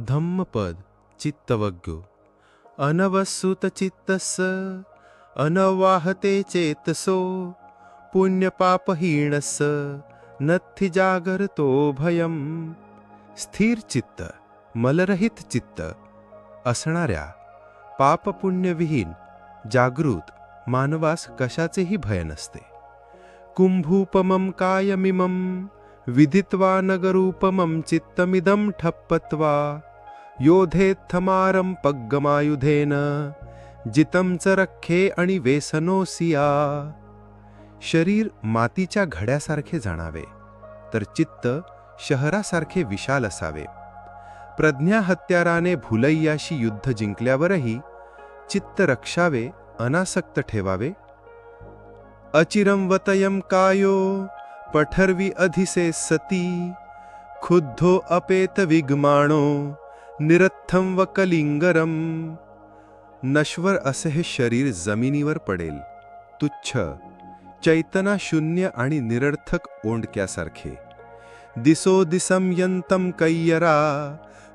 धम्मपद चित्तवज्ञो अनवसुत चित्तस अनवाहते चेतसो। पुण्यपापहीणस नथि जागरतो भयम। स्थिर चित्त मलरहित चित्त असणाऱ्या पापपुण्यविहीन जागृत मानवास कशाचेही भय नसते। कुंभूपमं कायमिमं विदित्वा नगरूपमं चित्तमिदं ठप्पत्वा योधेत्थमारं पग्गमायुधेन जितं च रखे आणि वेसनोसिया शरीर मातीच्या घड्यासारखे जाणावे तर चित्त शहरासारखे विशाल असावे। प्रज्ञा हत्याराने भुलैयाशी युद्ध जिंकल्यावरही चित्त रक्षावे अनासक्त ठेवावे। अचिरं वतयं कायो पठर्वी अधिसे सती। खुद्धो अपेत विगमाणो निरत्थम व कलिंगरम नश्वर असे हे शरीर जमिनीवर पडेल तुच्छ चैतना शून्य आणि निरर्थक ओंडक्यासारखे। दिसो दिसम यंतम कैयरा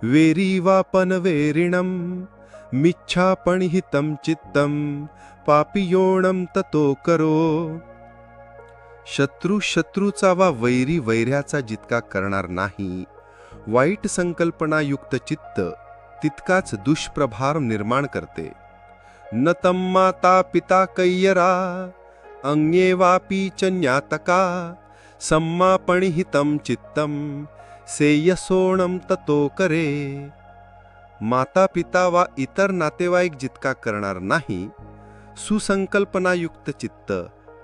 वेरीवापन वेरिणम मिच्छापणिहितं चित्तं पापियोणं ततो करो। शत्रू शत्रूचा वा वैरी वैऱ्याचा जितका करणार नाही वाईट संकल्पनायुक्त चित्त तितकाच दुष्प्रभार निर्माण करते. न तं माता पिता कैयरा अंग्येवापी च ज्ञातका सम्मापणिहितं चित्तं सेयसोणं ततो करे. माता पिता वा इतर नातेवाईक जितका करणार नाही सुसंकल्पनायुक्त चित्त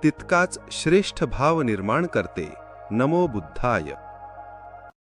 तितकाच श्रेष्ठ भाव निर्माण करते. नमो बुद्धाय.